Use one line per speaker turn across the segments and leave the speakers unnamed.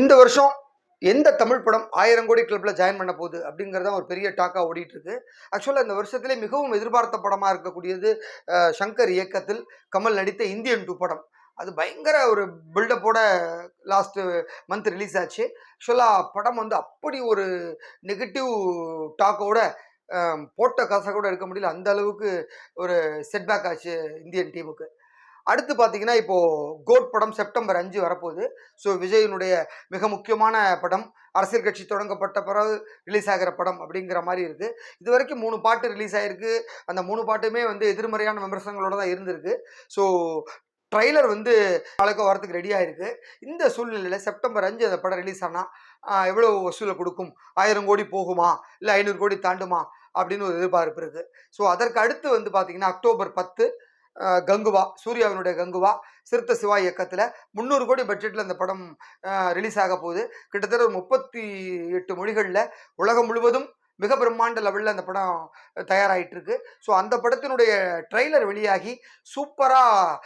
இந்த வருஷம் எந்த தமிழ் படம் ஆயிரம் கோடி கிளப்பில் ஜாயின் பண்ண போகுது அப்படிங்கிறது தான் ஒரு பெரிய டாக்காக ஓடிட்டு இருக்கு ஆக்சுவலாக இந்த வருஷத்திலே மிகவும் எதிர்பார்த்த படமாக இருக்கக்கூடியது சங்கர் இயக்கத்தில் கமல் நடித்த இந்தியன் டூ படம். அது பயங்கர ஒரு பில்டப்போட லாஸ்ட் மந்த் ரிலீஸ் ஆச்சு. ஆக்சுவலாக படம் வந்து அப்படி ஒரு நெகட்டிவ் டாக்கோட போட்ட காசை கூட எடுக்க முடியல. அந்த அளவுக்கு ஒரு செட்பேக் ஆச்சு இந்தியன் டீமுக்கு அடுத்து பார்த்தீங்கன்னா இப்போது கோட் படம் செப்டம்பர் அஞ்சு வரப்போகுது. ஸோ விஜயனுடைய மிக முக்கியமான படம் அரசியல் கட்சி தொடங்கப்பட்ட பிறகு ரிலீஸ் ஆகிற படம் அப்படிங்கிற மாதிரி இருக்குது இது வரைக்கும் மூணு பாட்டு ரிலீஸ் ஆகிருக்கு அந்த மூணு பாட்டுமே வந்து எதிர்மறையான விமர்சனங்களோட தான் இருந்திருக்கு. ஸோ ட்ரைலர் வந்து நாளைக்கு வரத்துக்கு ரெடி ஆயிருக்கு. இந்த சூழ்நிலையில் செப்டம்பர் அஞ்சு அந்த படம் ரிலீஸ் ஆனால் எவ்வளோ வசூலை கொடுக்கும்? ஆயிரம் கோடி போகுமா? இல்லை ஐநூறு கோடி தாண்டுமா? அப்படின்னு ஒரு எதிர்பார்ப்பு இருக்குது ஸோ அதற்கு அடுத்து வந்து பார்த்தீங்கன்னா அக்டோபர் பத்து கங்குவா சூர்யாவினுடைய கங்குவா சிறுத்த சிவா இயக்கத்தில் முந்நூறு கோடி பட்ஜெட்டில் அந்த படம் ரிலீஸ் ஆக போகுது. கிட்டத்தட்ட ஒரு முப்பத்தி எட்டு மொழிகளில் உலகம் முழுவதும் மிக பிரம்மாண்ட லெவலில் அந்த படம் தயாராகிட்டு இருக்கு ஸோ அந்த படத்தினுடைய ட்ரெய்லர் வெளியாகி சூப்பராக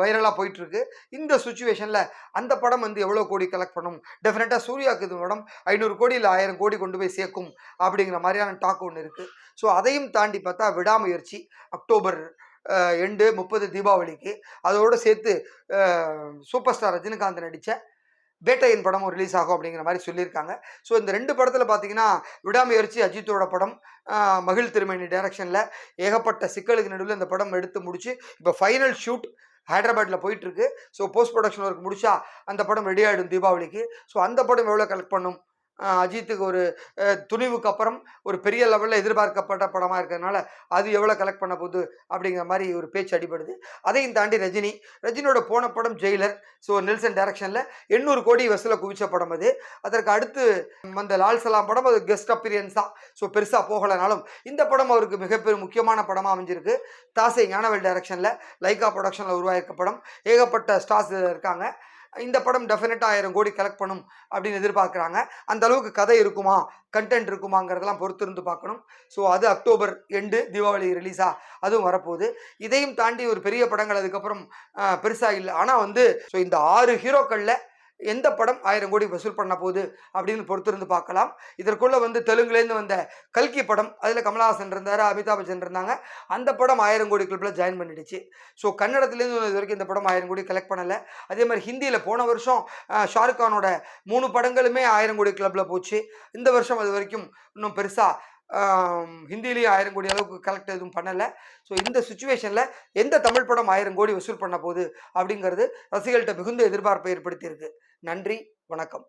வைரலாக போயிட்டுருக்கு. இந்த சுச்சுவேஷனில் அந்த படம் வந்து எவ்வளோ கோடி கலெக்ட் பண்ணும்? டெஃபினட்டாக சூர்யாவுக்கு இது படம் ஐநூறு கோடி இல்லை ஆயிரம் கோடி கொண்டு போய் சேர்க்கும் அப்படிங்கிற மாதிரியான டாக் ஒன்று இருக்குது ஸோ அதையும் தாண்டி பார்த்தா விடாமுயற்சி அக்டோபர் எண்டு முப்பது தீபாவளிக்கு. அதோடு சேர்த்து சூப்பர் ஸ்டார் ரஜினிகாந்த் நடித்த வேட்டையின் படமும் ரிலீஸ் ஆகும் அப்படிங்கிற மாதிரி சொல்லியிருக்காங்க. ஸோ இந்த ரெண்டு படத்தில் பார்த்தீங்கன்னா விடாமுயற்சி அஜித்தோட படம் மகிழ் திருமணி டைரக்ஷனில் ஏகப்பட்ட சிக்கலுக்கு நடுவில் இந்த படம் எடுத்து முடிச்சு இப்போ ஃபைனல் ஷூட் ஹைதராபாத்தில் போயிட்டுருக்கு ஸோ போஸ்ட் ப்ரொடக்ஷன் ஒர்க் முடிச்சா அந்த படம் ரெடி ஆகிடும் தீபாவளிக்கு. ஸோ அந்த படம் எவ்வளோ கலெக்ட் பண்ணும்? அஜித்துக்கு ஒரு துணிவுக்கு அப்புறம் ஒரு பெரிய லெவலில் எதிர்பார்க்கப்பட்ட படமாக இருக்கிறதுனால அது எவ்வளோ கலெக்ட் பண்ண போகுது அப்படிங்கிற மாதிரி ஒரு பேச்சு அடிபடுது. அதையும் தாண்டி ரஜினி ரஜினியோட போன படம் ஜெயிலர் ஸோ நெல்சன் டைரக்ஷனில் எண்ணூறு கோடி வசூலை குவிச்ச படம் அது. அதற்கு அடுத்து அந்த லால் சலாம் படம் அது கெஸ்ட் அப்பீரியன்ஸ் தான் ஸோ பெருசாக போகலைனாலும் இந்த படம் அவருக்கு மிகப்பெரிய முக்கியமான படமாக அமைஞ்சிருக்கு. தாசை ஞானவேல் டைரக்ஷனில் லைகா ப்ரொடக்ஷனில் உருவாயிருக்க படம். ஏகப்பட்ட ஸ்டார்ஸ் இருக்காங்க. இந்த படம் டெஃபினட்டாக ஆயிரம் கோடி கலெக்ட் பண்ணும் அப்படின்னு எதிர்பார்க்குறாங்க. அந்த அளவுக்கு கதை இருக்குமா? கண்டென்ட் இருக்குமாங்கிறதெல்லாம் பொறுத்து இருந்து பார்க்கணும். ஸோ அது அக்டோபர் எண்டு தீபாவளி ரிலீஸாக அதுவும் வரப்போகுது. இதையும் தாண்டி ஒரு பெரிய படங்கள் அதுக்கப்புறம் பெருசாக இல்லை. ஆனால் வந்து ஸோ இந்த ஆறு ஹீரோக்களில் எந்த படம் ஆயிரம் கோடி வசூல் பண்ண போகுது அப்படின்னு பொறுத்திருந்து பார்க்கலாம். இதற்குள்ளே வந்து தெலுங்குலேருந்து வந்த கல்கி படம் அதில் கமலஹாசன் இருந்தார் அமிதாப் பச்சன் இருந்தாங்க. அந்த படம் ஆயிரம் கோடி கிளப்பில் ஜாயின் பண்ணிடுச்சு. ஸோ கன்னடத்துலேருந்து இது வரைக்கும் இந்த படம் ஆயிரம் கோடி கலெக்ட் பண்ணலை. அதே மாதிரி ஹிந்தியில் போன வருஷம் ஷாருக் கானோட மூணு படங்களுமே ஆயிரம் கோடி கிளப்பில் போச்சு. இந்த வருஷம் அது வரைக்கும் இன்னும் பெருசாக ஹிந்திலையும் ஆயிரம் கோடி அளவுக்கு கலெக்ட் எதுவும் பண்ணலை. ஸோ இந்த சுச்சுவேஷனில் எந்த தமிழ் படம் ஆயிரம் கோடி வசூல் பண்ண போகுது அப்படிங்கிறது ரசிகர்கள்ட்ட மிகுந்த எதிர்பார்ப்பை ஏற்படுத்தியிருக்கு. நன்றி வணக்கம்.